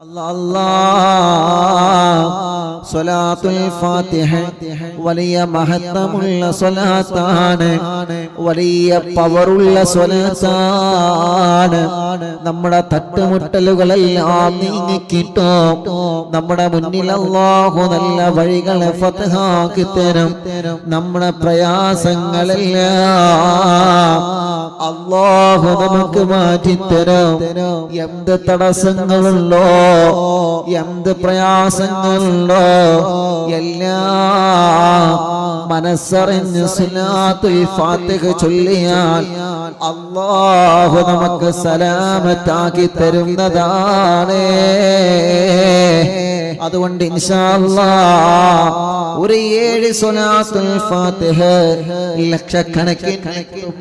അല്ലാ അല്ലാ സ്വലാത്തുൽ ഫാത്തിഹ വലിയ മഹത്വമുള്ള സ്വലാത്താണ്. വലിയ പവറുള്ള സ്വലാത്താണ്. നമ്മുടെ തട്ടുമുട്ടലുകളെല്ലാം നീങ്ങിക്കിട്ടോ. നമ്മുടെ മുന്നിൽ അല്ലാഹു നല്ല വഴികളെ ഫതഹാക്കി തരും. നമ്മുടെ പ്രയാസങ്ങളെല്ലാം അല്ലാഹു നമുക്ക് മാറ്റിത്തരും എന്ത് തടസ്സങ്ങളുണ്ടോ? എന്ത് പ്രയാസങ്ങളുണ്ടോ? എല്ലാം മനസ്സറിഞ്ഞ് ഫാത്തിഹ ചൊല്ലിയാൽ അള്ളാഹു നമുക്ക് സലാമത്താക്കി തരുന്നതാണ്. അതുകൊണ്ട് ഒരു ഏഴ് ഫാത്തിഹ ലക്ഷക്കണക്കിന്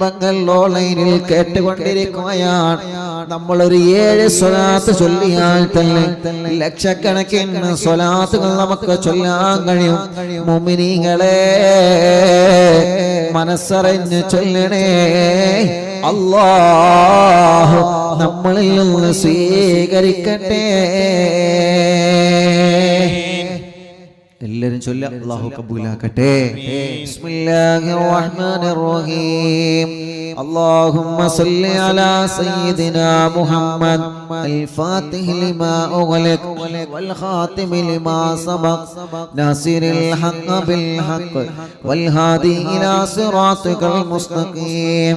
ഓൺലൈനിൽ കേട്ടുകൊണ്ടിരിക്കുകയാണ്. നമ്മൾ ഒരു ഏഴ് സ്വലാത്ത് ചൊല്ലിയാൽ തന്നെ ലക്ഷക്കണക്കിന് സ്വലാത്തുകൾ നമുക്ക് ചൊല്ലാൻ കഴിയും. മുമിനികളെ മനസ്സറിഞ്ഞ് ചൊല്ലണേ. അല്ലാഹു നമ്മളിൽ നിന്ന് സ്വീകരിക്കട്ടെ എല്ലാരും ചൊല്ല അള്ളാഹു കബൂലാക്കട്ടെ ബിസ്മില്ലാഹിർ റഹ്മാനിർ റഹീം اللهم صل على سيدنا محمد الفاتح لما أغلق والخاتم لما سبق ناصر الحق بالحق والهادي إلى صراطك المستقيم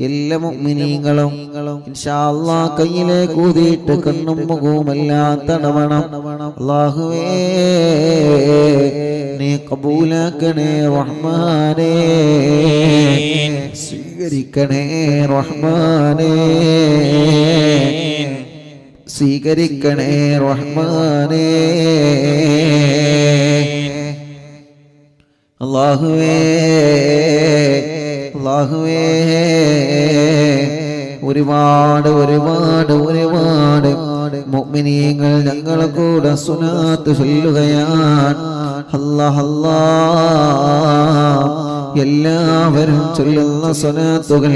എല്ലാ മുഅ്മിനീങ്ങളും ഇൻഷാ അല്ലാഹ് കൂതിയിട്ട് കണ്ണും മുഖവുമെല്ലാം തടവണം. അല്ലാഹുവേ നീ കബൂലാക്കണേ റഹ്മാനേ. സ്വീകരിക്കണേ റഹ്മാനേ. സ്വീകരിക്കണേ റഹ്മാനേ. അല്ലാഹുവേ അല്ലാഹുവേ ഒരുപാട് ഒരുപാട് ഒരുപാട് മുഅ്മിനീങ്ങൾ ഞങ്ങളെ കൂടെ സുനാത്ത് ചൊല്ലുകയാണ്. അല്ലാഹ് എല്ലാവരും ചൊല്ലുന്ന സ്വനാത്തുകൾ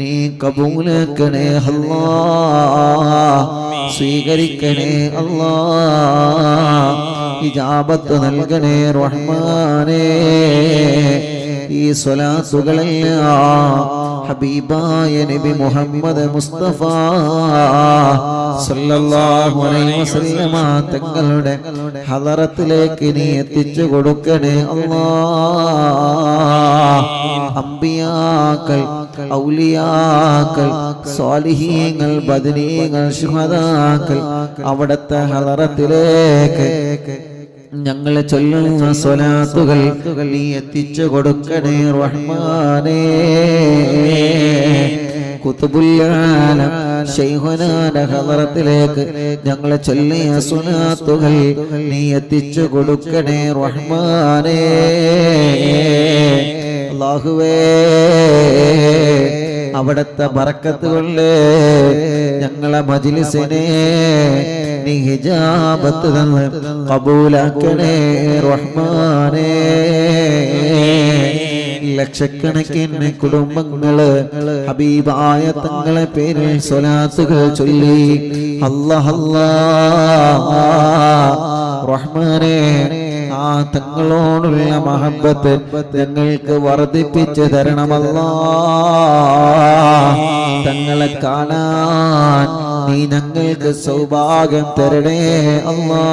നീ കബൂലാക്കണേ അല്ലാ സ്വീകരിക്കണേ അല്ലാ ഹിജാബത്ത് നൽകണേ റഹ്മാനേ. ഈ സ്വലാത്തുകളെല്ലാം ഹബീബായ നബി മുഹമ്മദ് മുസ്തഫ സല്ലല്ലാഹു അലൈഹി വസല്ലമ തങ്ങളുടെ ഹദറത്തിലേക്ക് നീ എത്തിച്ചു കൊടുക്കണേ അമ്പിയാക്കൾ ഔലിയാക്കൾ സ്വാലിഹീങ്ങൾ ബദരീങ്ങൾ ശുഹദാക്കൾ അവിടുത്തെ ഹദറത്തിലേക്ക് ഞങ്ങളെ ചൊല്ലുന്ന സ്വലാത്തുകൾ നീ എത്തിച്ചു കൊടുക്കണേ റഹ്മാനേ. ഹദറത്തിലേക്ക് ഞങ്ങളെ ചൊല്ലിയ സുനാത്തുകൾ നീ എത്തിച്ചു കൊടുക്കണേ റഹ്മാനേ. അല്ലാഹുവേ അവിടുത്തെ ബറക്കത്തുകൊള്ളേ. ഞങ്ങളെ മജിലിസിനെ നീ തന്ന് കബൂലാക്കണേ റഹ്മാനേ. ലക്ഷക്കണക്കിന് കുടുംബങ്ങൾ ഹബീബായ തങ്ങളെ പേരിൽ സ്വലാത്തുകൾ ചൊല്ലി. അല്ലഹല്ലേ റഹ്മാനേ. ആ തങ്ങളോടുള്ള മഹബത്ത് ഞങ്ങൾക്ക് വർദ്ധിപ്പിച്ച് തരണമല്ല. തങ്ങളെ കാണാൻ നീ ഞങ്ങൾക്ക് സൗഭാഗ്യം തരണേ അല്ലാ.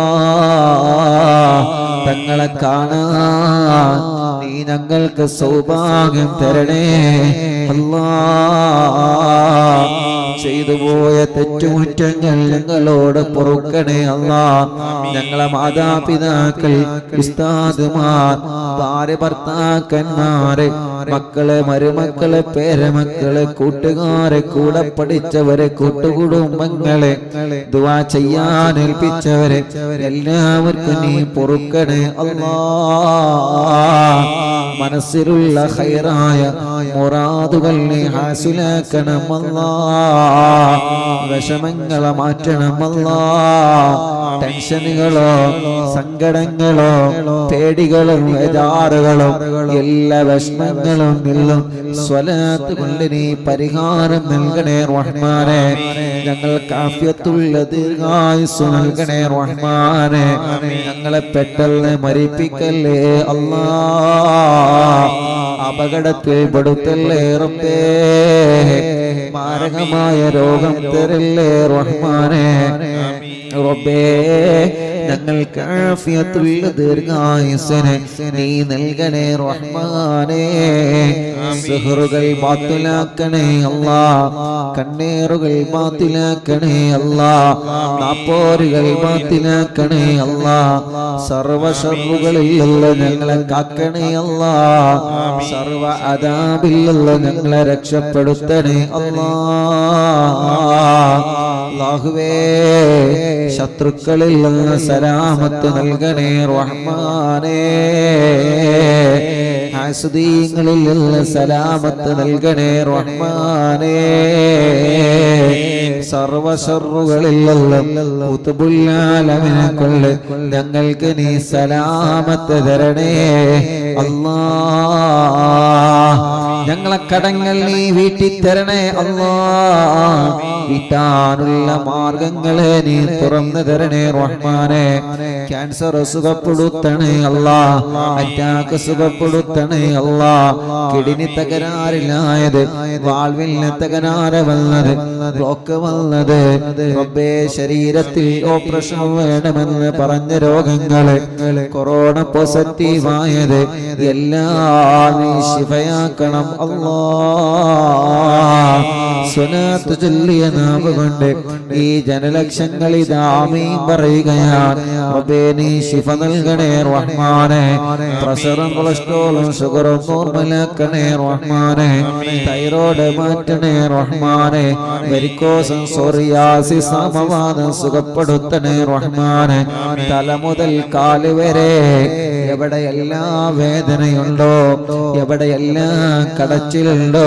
തങ്ങളെ കാണാൻ നീ ഞങ്ങൾക്ക് സൗഭാഗ്യം തരണേ അല്ലാ. ചെയ്തു പോയ തെറ്റുകുറ്റങ്ങൾ ഞങ്ങളോട് പൊറുക്കണേ അല്ല ഞങ്ങളെ മാതാപിതാക്കൾ ഉസ്താദുമാർ ഭാര്യ ഭർത്താക്കന്മാരെ മക്കളെ മരുമക്കളെ പേരമക്കളെ കൂട്ടുകാരെ കൂടെ പഠിച്ചവരെ കൂട്ടുകുടുംബങ്ങളെ ദുവാ ചെയ്യാൻ ഏൽപ്പിച്ചവരെ എല്ലാവർക്കും നീ പൊറുക്കണേ. മനസ്സിലുള്ള ഹൈറായ മുറാദുകൾ നീ ഹാസിലാക്കണമല്ല വിഷമങ്ങളെ മാറ്റണമല്ല ടെൻഷനുകളോ സങ്കടങ്ങളോ പേടികളും എല്ലാ വിഷമങ്ങളും നിന്നും സ്വലാത്ത് കൊണ്ട് നീ പരിഹാരം നൽകണേ റഹ്മാനെ. ഞങ്ങൾ കാഫ്യത്തുള്ള ദീർഘായുസ് നൽകണേ റഹ്മാനെ. ഞങ്ങളെ പെട്ടെന്ന് മരിപ്പിക്കല്ലേ അല്ലാ. അപകടത്തിൽ പെടുത്തല്ലേ റബ്ബേ. മാരകമായ രോഗം തരല്ലേ റഹ്മാനെ. റബ്ബേ ഞങ്ങൾക്ക് ആഫിയത്തുള്ള ദീർഘായുസന് നീ നൽകണേ റഹ്മാനേ. സുഹറുകൾ ബാത്തിലാക്കണേ അല്ലാ കണ്ണീറുകൾ ബാത്തിലാക്കണേ അല്ലാ നാപ്പോരുകൾ ബാത്തിലാക്കണേ അല്ലാ സർവശറുകളിലുള്ള ഞങ്ങളെ കാക്കണേ അല്ലാ സർവ അതാപിലുള്ള ഞങ്ങളെ രക്ഷപ്പെടുത്തണേ അല്ലാ. അല്ലാഹുവേ ശത്രുക്കളിൽ നിന്ന് സലാമത്ത് നൽകണേ റഹ്മാനേ. ഹാസുദീങ്ങളിൽ നിന്ന് സലാമത്ത് നൽകണേ റഹ്മാനേ. സർവശറുകളിൽ നിന്നും കുത്തുബുല്ലാലമിനെ കൊണ്ട് ഞങ്ങൾക്ക് നീ സലാമത്ത് തരണേ. അല്ലാ ഞങ്ങളെ കടങ്ങൾ നീ വീട്ടി തരണേ അല്ലാ വീട്ടാനുള്ള മാർഗങ്ങളെ നീ തുറന്നു തരണേ റഹ്മാനെ. ക്യാൻസർ സുഖപ്പെടുത്തണേ അല്ല. അറ്റാക്ക് സുഖപ്പെടുത്തണേ അല്ല. കിഡ്നി തകരാറിലായത്. വാൾവിന് തകരാറ് വന്നത്. ബ്ലോക്ക് വന്നത്. റബ്ബേ ശരീരത്തിൽ ഓപ്പറേഷൻ വേണമെന്ന് പറഞ്ഞ രോഗങ്ങൾ. കൊറോണ പോസിറ്റീവായത് എല്ലാം നീ ശിഫയാക്കണം അല്ലാ. സ്വനാത്ത് ചൊല്ലിയ നാവ് കൊണ്ട് ഈ ജനലക്ഷങ്ങൾ ഇതാമീ പറയുകയാണ്. റബ്ബേ നീ ശിഫ നൽകണേ റഹ്മാനെ. പ്രഷറും കൊളസ്ട്രോളും ഷുഗറും നോർമലാക്കണേ റഹ്മാനെ. തൈറോയ്ഡ് മാറ്റണേ റഹ്മാനെ. വെരിക്കോസും സോറിയാസിസ് സമവാദം സുഖപ്പെടുത്തണേ റഹ്മാനെ. തല മുതൽ കാൽ വരെ എവിടെയെല്ലാം വേദനയുണ്ടോ എവിടെയെല്ലാം കടച്ചിലുണ്ടോ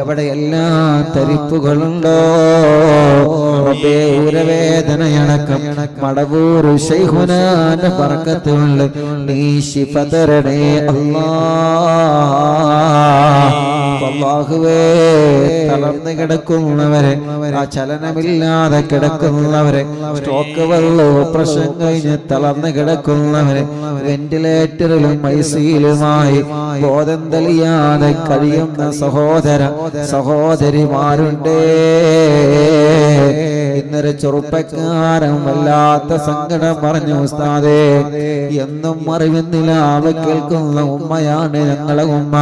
എവിടെയെല്ലാം തരിപ്പുകളുണ്ടോ റബ്ബേ ഊരവേദനയണക്കം മടവൂർ പറക്കത്തുള്ള നീ ശിഫ അല്ലാ അള്ളാഹുവേ തളർന്നു കിടക്കുന്നവരെ ആ ചലനമില്ലാതെ കിടക്കുന്നവരെ സ്ട്രോക്ക് വെള്ളവും പ്രശ്നം കഴിഞ്ഞ് തളർന്നു കിടക്കുന്നവരെ വെന്റിലേറ്ററിലും ഐസിയിലുമായി ബോധം തെളിയാതെ കഴിയുന്ന സഹോദര സഹോദരിമാരുണ്ടേ. ഇന്നൊരു ചെറുപ്പക്കാരൻ വല്ലാത്ത സങ്കടം പറഞ്ഞു ഉസ്താദേ എന്നും അറിവുന്നില്ല കേൾക്കുന്ന ഉമ്മയാണ് ഞങ്ങളെ ഉമ്മ.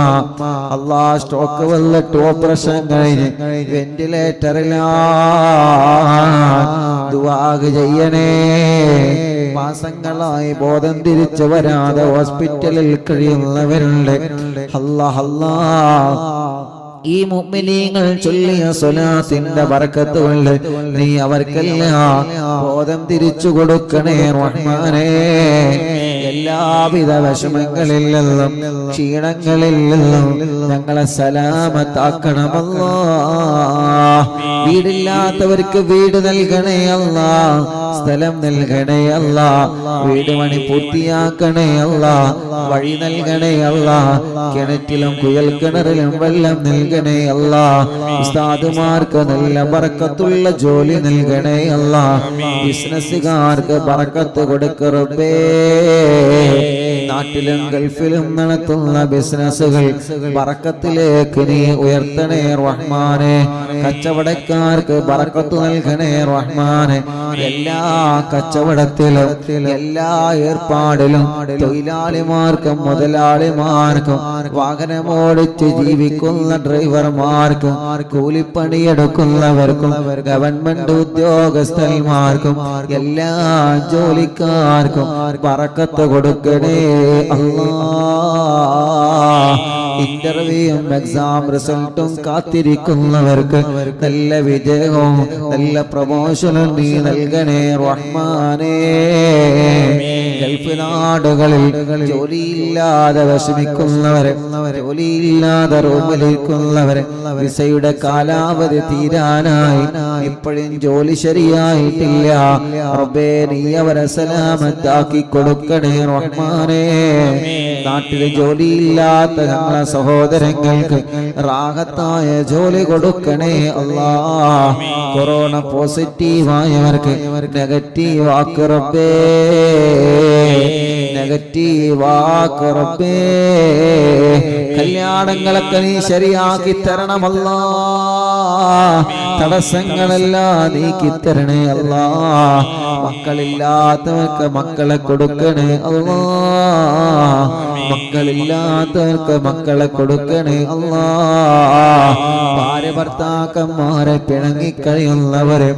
അള്ളാ സ്ട്രോക്ക് വന്നിട്ട് ഓപ്പറേഷൻ കഴിഞ്ഞ് വെന്റിലേറ്ററിലാ ദുവാഗ് ചെയ്യണേ. മാസങ്ങളായി ബോധം തിരിച്ചു വരാതെ ഹോസ്പിറ്റലിൽ കഴിയുന്നവരുണ്ട്. അല്ലാ അല്ലാ. ഈ മുഅ്മിനീങ്ങൾ ചൊല്ലിയ സ്വലാത്തിന്റെ ബർക്കത്ത് കൊണ്ട് നീ അവർക്കെല്ലാം ബോധം തിരിച്ചു കൊടുക്കണേ റഹ്മാനേ. എല്ലാവിധ വിഷമങ്ങളിൽ നിന്നും ക്ഷീണങ്ങളിൽ നിന്നും ഞങ്ങളെ സലാമത്താക്കണമല്ലോ. വീടില്ലാത്തവർക്ക് വീട് നൽകണേ അല്ല. സ്ഥലം നൽകണേ അല്ല വീട് പണി പൂർത്തിയാക്കണേ അല്ല വഴി നൽകണേ അല്ല കിണറ്റിലും കുയൽ കിണറിലും വെള്ളം നൽകണേ അല്ല ഉസ്താദുമാർക്ക് നല്ല പറക്കത്തുള്ള ജോലി നൽകണേ അല്ല ബിസിനസ്സുകാർക്ക് പറക്കത്ത് കൊടുക്കറുബേ നാട്ടിലും ഗൾഫിലും നടത്തുന്ന ബിസിനസ്സുകൾ പറക്കത്തിലേക്ക് നീ ഉയർത്തണേ റഹ്മാനെ. കച്ചവടക്കാർക്ക് പറക്കത്തു നൽകണേ റഹ്മാനെ. എല്ലാ കച്ചവടത്തിലും എല്ലാ ഏർപ്പാടിലും തൊഴിലാളിമാർക്കും മുതലാളിമാർക്കും വാഹനമോടിച്ച് ജീവിക്കുന്ന ഡ്രൈവർമാർക്കും കൂലിപ്പണിയെടുക്കുന്നവർക്കും ഗവൺമെന്റ് ഉദ്യോഗസ്ഥന്മാർക്കും എല്ലാ ജോലിക്കാർക്കും പറക്കത്ത് കൊടുക്കണേ അല്ലാ ഇന്റർവ്യൂയും എക്സാം റിസൾട്ടും കാത്തിരിക്കുന്നവർക്ക് നല്ല വിജയവും നല്ല പ്രമോഷനും നീ നൽകണേ റഹ്മാനേ. ഗൾഫ് നാടുകളിൽ ജോലിയില്ലാതെ വിഷമിക്കുന്നവരെ ജോലിയില്ലാതെ റൂമിലിരിക്കുന്നവരെ വിസയുടെ കാലാവധി തീരാനായി. ഇപ്പോഴും ജോലി ശരിയായിട്ടില്ല. റബ്ബേ നീ അവരെ സലാമത്താക്കി കൊടുക്കണേ റഹ്മാനേ. നാട്ടിലെ ജോലിയില്ലാത്ത ഞങ്ങളെ സഹോദരങ്ങൾക്ക് റാഹത്തായ ജോലി കൊടുക്കണേ അല്ലാ കൊറോണ പോസിറ്റീവായവർക്ക് നെഗറ്റീവ് ആക്കുറപ്പേ നെഗറ്റീവ് ആക്കുറപ്പേ കല്യാണങ്ങളൊക്കെ നീ ശരിയാക്കി തരണമല്ല തടസ്സങ്ങളെല്ലാം നീക്കി തരണേ അല്ല മക്കളില്ലാത്തവർക്ക് മക്കളെ കൊടുക്കണേ അല്ലാ മക്കളില്ലാത്തവർക്ക് മക്കളെ കൊടുക്കണേ അല്ലാ. ഭാര്യ ഭർത്താക്കന്മാരെ പിണങ്ങിക്കഴിയുന്നവരെ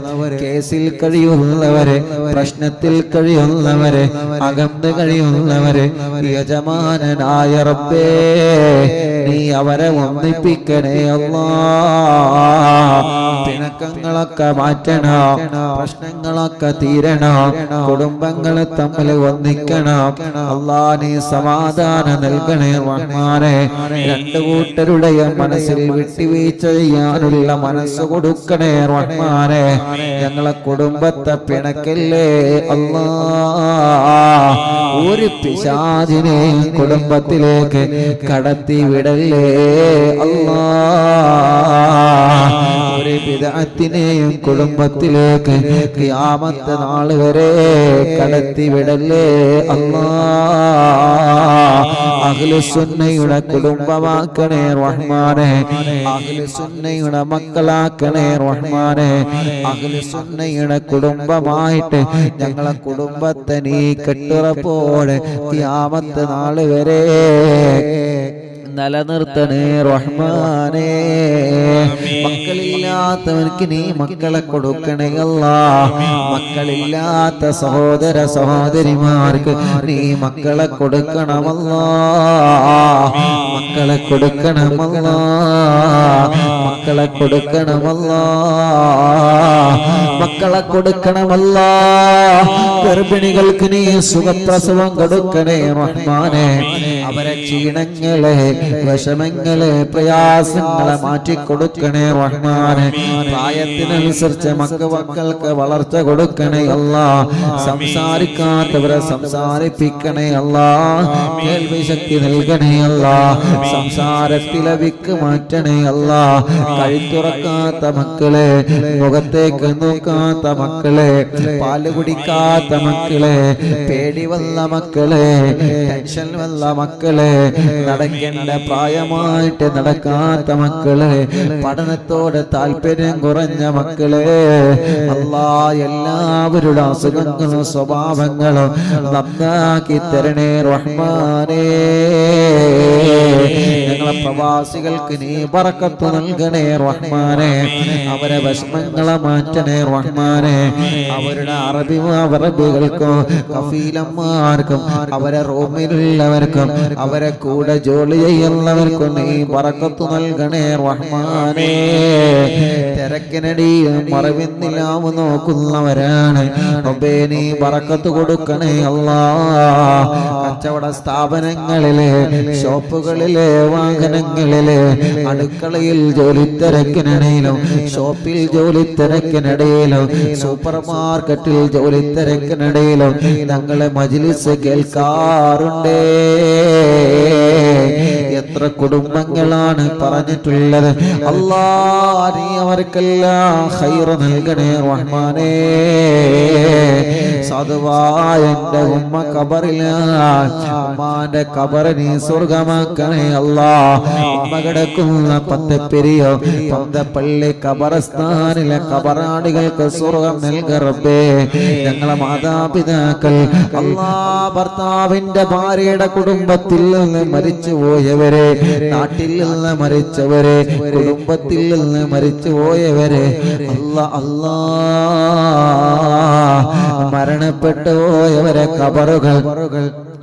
കേസിൽ കഴിയുന്നവരെ പ്രശ്നത്തിൽ കഴിയുന്നവരെ അകന്ന് കഴിയുന്നവരെ യജമാനായ റബ്ബേ നീ അവരെ ഒന്നിപ്പിക്കണേ അല്ലാ. പിണക്കങ്ങളൊക്കെ മാറ്റണം പ്രശ്നങ്ങളൊക്കെ തീരണം കുടുംബങ്ങൾ തമ്മിൽ ഒന്നിക്കണം. അല്ലാ നീ സമാധാനം നൽകണേ റഹ്മാനെ രണ്ടു കൂട്ടരുടെയും മനസ്സിൽ വിട്ടുവീഴ്ച ചെയ്യാനുള്ള മനസ്സ് കൊടുക്കണേ റഹ്മാനെ ഞങ്ങളെ കുടുംബത്തെ പിണക്കല്ലേ? അല്ലാ. ഒരു പിശാചിനെ കുടുംബത്തിലേക്ക് കടത്തി വിടല്ലേ? അല്ലാ. വിദഗ്ധത്തിനെയും കുടുംബത്തിലേക്ക് യാമത്തെ നാൾ വരെ കടത്തിവിടല്ലേ അഹ്ലു അഖിലുസുന്നയുടെ കുടുംബമാക്കണേ റഹ്മാനെ. അഖിലുസുന്നയുടെ മക്കളാക്കണേ റഹ്മാനെ. അഖിലുസുന്നയുടെ കുടുംബമായിട്ട് ഞങ്ങളെ കുടുംബത്തെ നീ കെട്ടുറപ്പോടെ യാമത്തെ നാൾ വരെ നിലനിർത്തണേ റഹ്മാനേ. മക്കളില്ലാത്തവർക്ക് നീ മക്കളെ കൊടുക്കണേ അല്ല. മക്കളില്ലാത്ത സഹോദര സഹോദരിമാർക്ക് നീ മക്കളെ കൊടുക്കണമല്ല. മക്കളെ കൊടുക്കണമല്ല. മക്കളെ കൊടുക്കണമല്ല. മക്കളെ കൊടുക്കണമല്ല. ഗർഭിണികൾക്ക് നീ സുഖപ്രസവം കൊടുക്കണേ റഹ്മാനെ. അവരെ ക്ഷീണങ്ങളെ വിഷമങ്ങളെ പ്രയാസങ്ങളെ മാറ്റിക്കൊടുക്കണേ റഹ്മാനെ. പ്രായത്തിനനുസരിച്ച് മക്ക മക്കൾക്ക് വളർച്ച കൊടുക്കണേ അല്ല. സംസാരിക്കാത്തവരെ സംസാരിപ്പിക്കണേ അല്ല. കേൾവി ശക്തി നൽകണേ അല്ല. സംസാരത്തിലെ വിക്ക് മാറ്റണേ അല്ല. കഴുത്തുറക്കാത്ത മക്കളെ മുഖത്തേക്ക് നോക്കാത്ത മക്കളെ പാൽ കുടിക്കാത്ത മക്കളെ പേടി വന്ന മക്കളെ ടെൻഷൻ വന്ന മക്കളെ നടക്കേണ്ട പ്രായമായിട്ട് നടക്കാത്ത മക്കളെ പഠനത്തോട് താല്പര്യം കുറഞ്ഞ മക്കളെ അല്ലാ എല്ലാവരുടെ അസുഖങ്ങളും സ്വഭാവങ്ങളും നന്നാക്കി തരണേ റഹ്മാനേ. ഞങ്ങളെ പ്രവാസികൾക്ക് നീ പറക്കത്തു നൽകണേ റഹ്മാനെ. അവരെ വിഷമങ്ങളെ മാറ്റണേ റഹ്മാനെ. അവരുടെ അറബി അറബികൾക്കും കഫീലന്മാർക്കും അവരെ റൂമിലുള്ളവർക്കും അവരെ കൂടെ ജോലി ചെയ്യുന്നവർക്കും നീ പറക്കത്തു നൽകണേ റഹ്മാനെ. തിരക്കിനടിയും മറവിന്നിലാവ് നോക്കുന്നവരാണ്. റബ്ബേ നീ പറക്കത്ത് കൊടുക്കണേ അല്ലാ കച്ചവട സ്ഥാപനങ്ങളിലെ ഷോപ്പുകളിലെ വാഹനങ്ങളിലെ അടുക്കളയിൽ ജോലി തിരക്കിനിടയിലും ഷോപ്പിൽ ജോലി തിരക്കിനിടയിലും സൂപ്പർ മാർക്കറ്റിൽ ജോലി തിരക്കിനിടയിലും തങ്ങളെ മജിലിസ് കേൾക്കാറുണ്ടേ. എത്ര കുടുംബങ്ങളാണ് പറഞ്ഞിട്ടുള്ളത്? അല്ലാ അവർക്കെല്ലാം ഹൈറ് നൽകണേ റഹ്മാനേ. സാധുവായ എന്റെ ഉമ്മ കബറിലാണ് ഉമ്മാന്റെ കബറ് നീ സ്വർഗമാക്കണേ അല്ലാ. ഉമ്മ കിടക്കുന്ന പത്തപ്പെരിയോ പന്തപ്പള്ളി കബറസ്ഥാനിലെ കബറാടികൾക്ക് സ്വർഗം നൽകറബേ ഞങ്ങളെ മാതാപിതാക്കൾ അല്ലാ ഭർത്താവിന്റെ ഭാര്യയുടെ കുടുംബത്തിൽ നിന്ന് മരിച്ചു പോയവരെ നാട്ടിൽ നിന്ന് മരിച്ചവരെ കുടുംബത്തിൽ നിന്ന് മരിച്ചു പോയവരെ അല്ല അല്ലാ. മരണപ്പെട്ടു പോയവരെ കബറുകൾ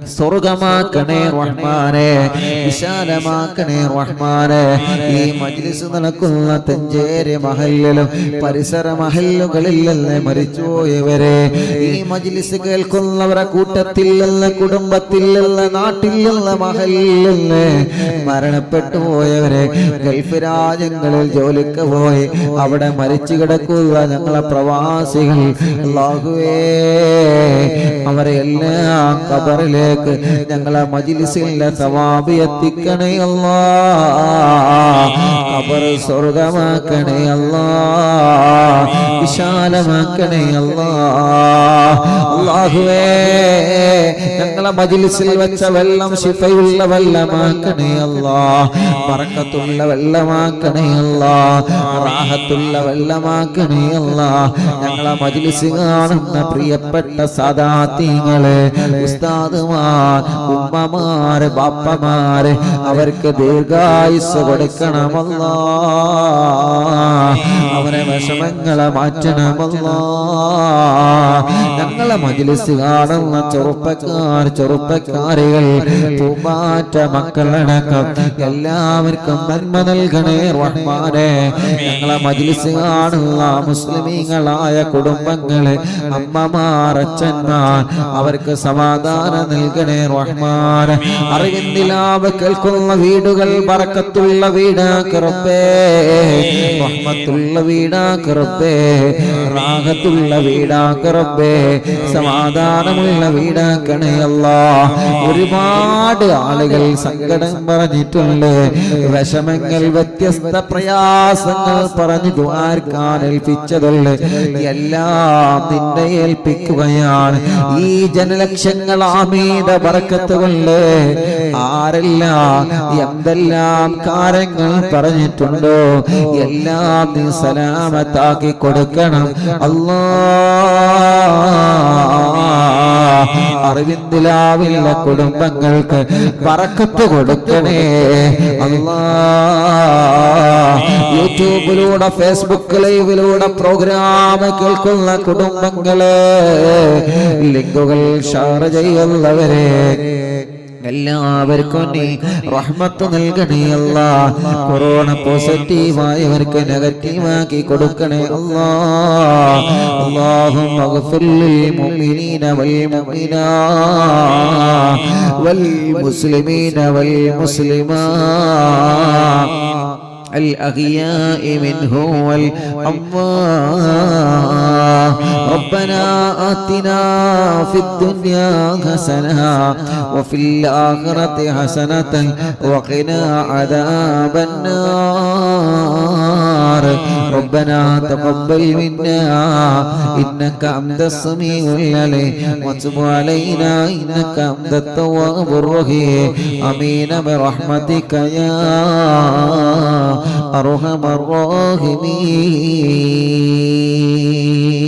സ്വർഗമാക്കണേ റഹ്മാനെ വിശാലമാക്കണേ റഹ്മാനെ. ഈ മജ്ലിസ് നടക്കുന്ന തെഞ്ചേരി മഹല്ലിലും പരിസര മഹലുകളിൽ നിന്ന് മരിച്ചുപോയവരെ? ഈ മജ്ലിസ് കേൾക്കുന്നവരെ നാട്ടിൽ നിന്ന് മഹലിൽ നിന്ന് മരണപ്പെട്ടു പോയവരെ? ഗൾഫ് രാജ്യങ്ങളിൽ ജോലിക്ക് പോയി അവിടെ മരിച്ചു കിടക്കുക ഞങ്ങളെ പ്രവാസികൾ. അവരെ എല്ലാം കബറിലേക്ക് ഞങ്ങളെ മജിലിസിലെ സവാബ് എത്തിക്കണേ അല്ലാ. കബർ സ്വർഗമാക്കണേ അല്ലാ. വിശാലമാക്കണേ അല്ലാ. അല്ലാഹുവേ ഞങ്ങളെ മജിലിസിൽ വെച്ച വെള്ളം ശിഫയുള്ള വെള്ളമാക്കണേ അല്ലാ. പറക്കത്തുള്ള വെള്ളമാക്കണേ അല്ലാ. റാഹത്തുള്ള വെള്ളമാക്കണേ അല്ലാ. ഞങ്ങളെ മജിലിസ് കാണുന്ന പ്രിയപ്പെട്ട സദാത്യങ്ങൾ ഉസ്താദുമാർ ഉമ്മമാര് ബാപ്പമാര് അവർക്ക് ദീർഘായുസ് കൊടുക്കണമല്ല. അവരെ വിഷമങ്ങളെ മാറ്റണമല്ലോ. മജിലിസ് കാണുന്ന ചെറുപ്പക്കാർ ചെറുപ്പക്കാരികൾ പൂമാറ്റ മക്കളടക്കം എല്ലാവർക്കും നന്മ നൽകണേ റഹ്മാനെ. ഞങ്ങളെ മജിലിസ് കാണുന്ന മുസ്ലിമീങ്ങളായ കുടുംബങ്ങളെ അമ്മമാർ അച്ഛന്മാർ അവർക്ക് സമാധാനം നൽകണേ റഹ്മാൻ അറിവിന്ദിലാവ് കേൾക്കുന്ന വീടുകൾ ബറക്കത്തുള്ള വീടാക്കറപ്പേ റഹ്മത്തുള്ള വീടാക്കറപ്പേ റാഹത്തുള്ള വീടാക്കറപ്പേ സമാധാനമുള്ള വീടാക്കണേ അല്ല. ഒരുപാട് ആളുകൾ സങ്കടം പറഞ്ഞിട്ടുണ്ട്. വിഷമങ്ങൾ വ്യത്യസ്ത പ്രയാസങ്ങൾ പറഞ്ഞു ദ്വാരക്കാൻ ഏൽപ്പിച്ചതുണ്ട്. എല്ലാം നിന്നെ ഏൽപ്പിക്കുകയാണ്. ഈ ജനലക്ഷങ്ങൾ ആമീത പറക്കത്തുകൊണ്ട് ആരെല്ലാം എന്തെല്ലാം കാര്യങ്ങൾ പറഞ്ഞിട്ടുണ്ടോ? എല്ലാം നീ സലാമത്താക്കി കൊടുക്കണം. അല്ലാ. അറിവിന്ദിലാവില്ല കുടുംബങ്ങൾക്ക് പറക്കത്ത് കൊടുക്കണേ. യൂട്യൂബിലൂടെ ഫേസ്ബുക്ക് ലൈവിലൂടെ പ്രോഗ്രാം കേൾക്കുന്ന കുടുംബങ്ങളെ ലിങ്കുകൾ ഷെയർ ചെയ്യുന്നവരെ എല്ലാവർക്കും നീ റഹ്മത്ത് നൽകണേ അല്ല കൊറോണ പോസിറ്റീവായവർക്ക് നെഗറ്റീവാക്കി കൊടുക്കണേ അല്ലാ اللهم اغفر للمؤمنين والمؤمنات والمسلمين والمسلمات الأغياء منه والأموات ربنا آتنا في الدنيا حسنة وفي الآخرة حسنة وقنا عذاب النار. ربنا تقبل منا إنك أنت السميع العليم وتب علينا إنك أنت التواب الرحيم آمين برحمتك يا أرحم الراحمين